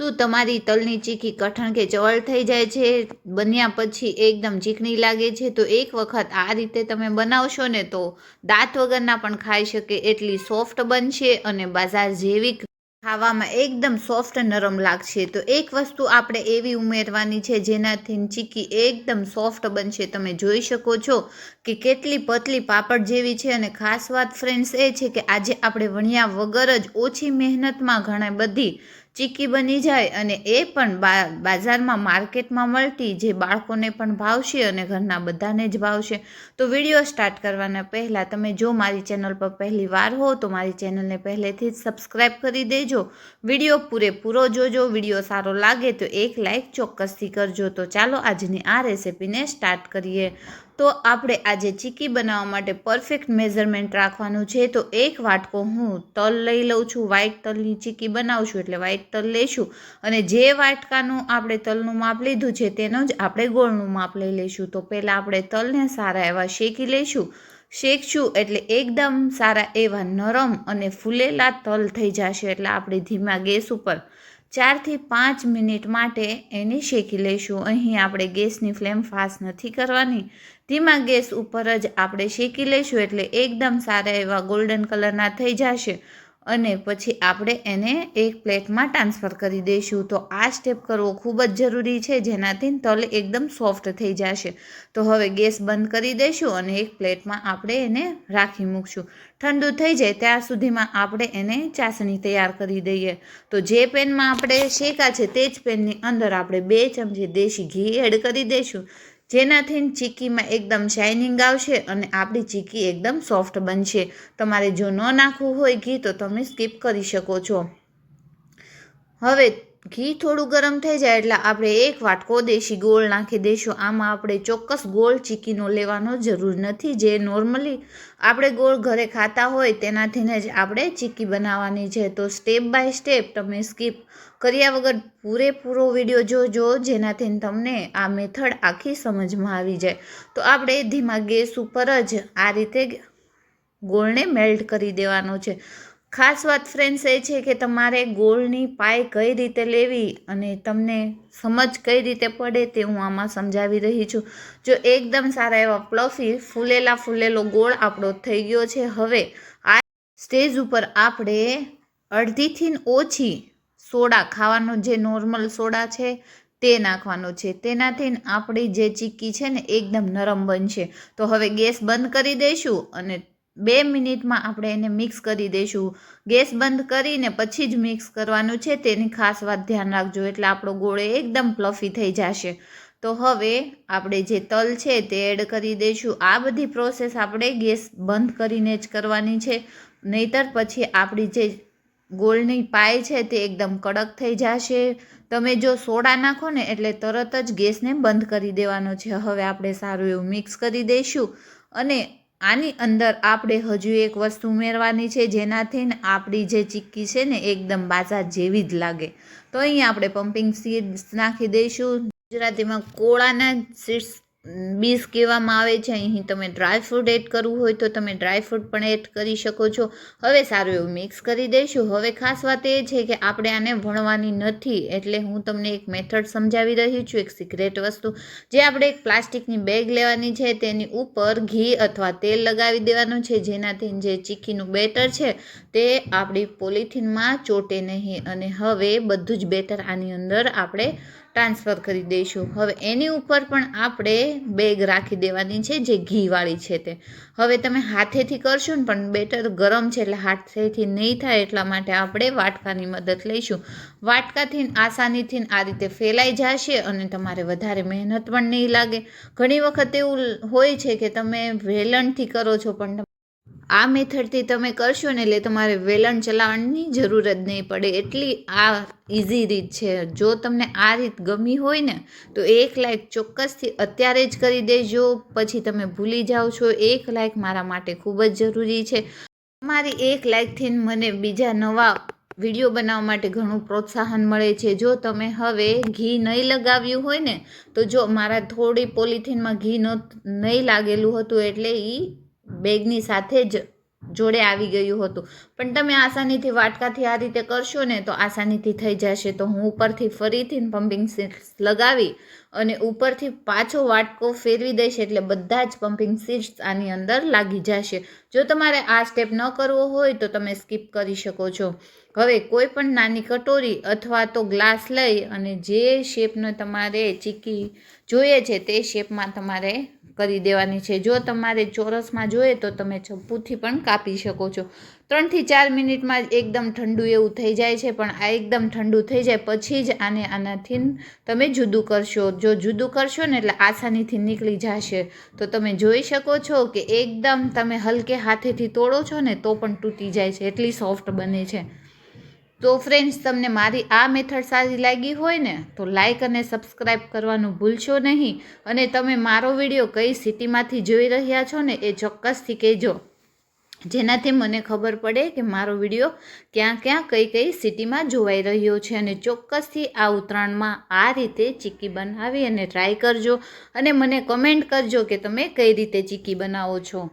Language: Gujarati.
શું તમારી તલની ચીકી કઠણ કે ચવળ થઈ જાય છે? બન્યા પછી એકદમ ચીકણી લાગે છે. તો એક વખત આ રીતે તમે બનાવશો ને તો દાંત વગરના પણ ખાઈ શકે એટલી સોફ્ટ બનશે અને બાજાર જેવી ખાવામાં એકદમ સોફ્ટ નરમ લાગશે. તો એક વસ્તુ આપણે એવી ઉમેરવાની છે જેનાથી ચીકી એકદમ સોફ્ટ બનશે. તમે જોઈ શકો છો કે કેટલી પતલી પાપડ જેવી છે અને ખાસ વાત ફ્રેન્ડ્સ એ છે કે આજે આપણે વણ્યા વગર જ ઓછી મહેનતમાં ઘણા બધી ચીકી બની જાય અને એ પણ બાજારમાં માર્કેટમાં મળતી જે બાળકોને પણ ભાવશે અને ઘરના બધાને જ ભાવશે. તો વીડિયો સ્ટાર્ટ કરવાના પહેલાં તમે જો મારી ચેનલ પર પહેલી વાર હો તો મારી ચેનલને પહેલેથી જ સબસ્ક્રાઈબ કરી દેજો. વીડિયો પૂરેપૂરો જોજો, વીડિયો સારો લાગે તો એક લાઇક ચોક્કસથી કરજો. તો ચાલો આજની આ રેસિપીને સ્ટાર્ટ કરીએ. તો આપણે આજે ચીકી બનાવવા માટે પરફેક્ટ મેઝરમેન્ટ રાખવાનું છે. તો એક વાટકો હું તલ લઈ લઉં છું. વ્હાઈટ તલની ચીકી બનાવશું એટલે વ્હાઈટ તલ લઈશું અને જે વાટકાનું આપણે તલનું માપ લીધું છે તેનો જ આપણે ગોળનું માપ લઈ લઈશું. તો પહેલાં આપણે તલને સારા એવા શેકી લઈશું. શેકશું એટલે એકદમ સારા એવા નરમ અને ફૂલેલા તલ થઈ જશે. એટલે આપણે ધીમા ગેસ ઉપર ચારથી પાંચ મિનિટ માટે એને શેકી લઈશું. અહીં આપણે ગેસની ફ્લેમ ફાસ્ટ નથી કરવાની. ધીમા ગેસ ઉપર જ આપણે શેકી લઈશું એટલે એકદમ સારા એવા ગોલ્ડન કલરના થઈ જશે. અને પછી આપણે એને એક પ્લેટમાં ટ્રાન્સફર કરી દઈશું. તો આ સ્ટેપ કરવો ખૂબ જ જરૂરી છે, જેનાથી તલ એકદમ સોફ્ટ થઈ જશે. તો હવે ગેસ બંધ કરી દઈશું અને એક પ્લેટમાં આપણે એને રાખી મૂકશું. ઠંડુ થઈ જાય ત્યાં સુધીમાં આપણે એને ચાસણી તૈયાર કરી દઈએ. તો જે પેનમાં આપણે શેકા છે તે જ પેનની અંદર આપણે બે ચમચી દેશી ઘી એડ કરી દઈશું. જેનાથી ચીકીમાં એકદમ શાઇનિંગ આવશે અને આપણી ચીકી એકદમ સોફ્ટ બનશે. તમારે જો ન નાખવું હોય ઘી તો તમે સ્કીપ કરી શકો છો. હવે ઘી થોડું ગરમ થઈ જાય એટલે આપણે એક વાટકો દેશી ગોળ નાખી દઈશું. આમાં આપણે ચોક્કસ ગોળ ચીકીનો લેવાનો જરૂર નથી. જે નોર્મલી આપણે ગોળ ઘરે ખાતા હોય તેનાથીને જ આપણે ચીકી બનાવવાની છે. તો સ્ટેપ બાય સ્ટેપ તમે સ્કીપ કર્યા વગર પૂરેપૂરો વીડિયો જોજો જેનાથી તમને આ મેથડ આખી સમજમાં આવી જાય. તો આપણે ધીમા ગેસ ઉપર જ આ રીતે ગોળને મેલ્ટ કરી દેવાનો છે. ખાસ વાત ફ્રેન્ડ્સ એ છે કે તમારે ગોળની પાય કઈ રીતે લેવી અને તમને સમજ કઈ રીતે પડે તે હું આમાં સમજાવી રહી છું. જો એકદમ સારા એવા પ્લફી ફૂલેલા ફૂલેલો ગોળ આપણો થઈ ગયો છે. હવે આ સ્ટેજ ઉપર આપણે અડધીથી ઓછી સોડા ખાવાનો જે નોર્મલ સોડા છે તે નાખવાનો છે. તેનાથી આપણી જે ચીક્કી છે ને એકદમ નરમ બનશે. તો હવે ગેસ બંધ કરી દઈશું અને બે મિનિટમાં આપણે એને મિક્સ કરી દઈશું. ગેસ બંધ કરીને પછી જ મિક્સ કરવાનું છે, તેની ખાસ વાત ધ્યાન રાખજો, એટલે આપણો ગોળ એકદમ પ્લફી થઈ જશે. તો હવે આપણે જે તલ છે તે એડ કરી દઈશું. આ બધી પ્રોસેસ આપણે ગેસ બંધ કરીને જ કરવાની છે. નહીતર પછી આપણી જે ગોળની પાય છે તે એકદમ કડક થઈ જશે. તમે જો સોડા નાખો ને એટલે તરત જ ગેસને બંધ કરી દેવાનો છે. હવે આપણે સારું એવું મિક્સ કરી દઈશું. અને આની અંદર આપણે હજુ એક વસ્તુ ઉમેરવાની છે જેનાથી આપણી જે ચીક્કી છે ને, એકદમ બાજા જેવી જ લાગે. તો અહીંયા આપણે પમ્પિંગ સીડ્સ નાખી દઈશું. ગુજરાતીમાં કોળાના સીડ્સ બીસ કહેવામાં આવે છે. અહીં તમે ડ્રાય ફ્રૂટ એડ કરવું હોય તો તમે ડ્રાયફ્રૂટ પણ એડ કરી શકો છો. હવે સારું એવું મિક્સ કરી દઈશું. હવે ખાસ વાત એ છે કે આપણે આને વણવાની નથી એટલે હું તમને એક મેથડ સમજાવી રહી છું, એક સિક્રેટ વસ્તુ. જે આપણે એક પ્લાસ્ટિકની બેગ લેવાની છે, તેની ઉપર ઘી અથવા તેલ લગાવી દેવાનું છે. જેનાથી જે ચીકીનું બેટર છે, તે આપણી પોલિથીનમાં ચોટે નહીં. અને હવે બધું જ બેટર આની અંદર આપણે ટ્રાન્સફર કરી દઈશું. હવે એની ઉપર પણ આપણે બેગ રાખી દેવાની છે, જે ઘીવાળી છે તે. હવે તમે હાથેથી કરશો ને, પણ બેટર ગરમ છે એટલે હાથેથી નહીં થાય એટલા માટે આપણે વાટકાની મદદ લઈશું. વાટકાથી આસાનીથી આ રીતે ફેલાઈ જશે અને તમારે વધારે મહેનત પણ નહીં લાગે. ઘણી વખત એવું હોય છે કે તમે વેલણથી કરો છો, પણ આ મેથડથી તમે કરશો ને એટલે તમારે વેલણ ચલાવવાની જરૂર જ નહીં પડે. એટલી આ ઇઝી રીત છે. જો તમને આ રીત ગમી હોય ને, તો એક લાઈક ચોક્કસથી અત્યારે જ કરી દેજો. પછી તમે ભૂલી જાઓ છો, એક લાઈક મારા માટે ખૂબ જ જરૂરી છે. તમારી એક લાઈકથી મને બીજા નવા વીડિયો બનાવવા માટે ઘણું પ્રોત્સાહન મળે છે. જો તમે હવે ઘી નહીં લગાવ્યું હોય ને, તો જો મારા થોડી પોલિથીનમાં ઘી ન નહીં લાગેલું હતું એટલે એ બેગની સાથે જ જોડે આવી ગયું હતું. પણ તમે આસાનીથી વાટકાથી આ રીતે કરશો ને તો આસાનીથી થઈ જશે. તો હું ઉપરથી ફરીથી પમ્પિંગ સીટ્સ લગાવી અને ઉપરથી પાછો વાટકો ફેરવી દઈશ એટલે બધા જ પમ્પિંગ સીટ્સ આની અંદર લાગી જશે. જો તમારે આ સ્ટેપ ન કરવો હોય તો તમે સ્કીપ કરી શકો છો. હવે કોઈ પણ નાની કટોરી અથવા તો ગ્લાસ લઈ અને જે શેપનો તમારે ચીકી જોઈએ છે તે શેપમાં તમારે કરી દેવાની છે. જો તમારે ચોરસમાં જોઈએ તો તમે ચપ્પુથી પણ કાપી શકો છો. ત્રણથી ચાર મિનિટમાં જ એકદમ ઠંડુ એવું થઈ જાય છે, પણ આ એકદમ ઠંડુ થઈ જાય પછી જ આને આનાથી તમે જુદું કરશો. જો જુદું કરશો ને એટલે આસાનીથી નીકળી જશે. તો તમે જોઈ શકો છો કે એકદમ તમે હલકે હાથેથી તોડો છો ને તો પણ તૂટી જાય છે. એટલી સોફ્ટ બને છે. તો ફ્રેન્ડ્સ તમને મારી આ મેથડ સારી લાગી હોય ને, તો લાઇક અને સબસ્ક્રાઈબ કરવાનું ભૂલશો નહીં. અને તમે મારો વીડિયો કઈ સિટીમાંથી જોઈ રહ્યા છો ને, એ ચોક્કસથી કહેજો. જેનાથી મને ખબર પડે કે મારો વીડિયો ક્યાં ક્યાં કઈ કઈ સિટીમાં જોવાઈ રહ્યો છે. અને ચોક્કસથી આ ઉત્તરાયણમાં આ રીતે ચીક્કી બનાવી અને ટ્રાય કરજો. અને મને કમેન્ટ કરજો કે તમે કઈ રીતે ચીક્કી બનાવો છો.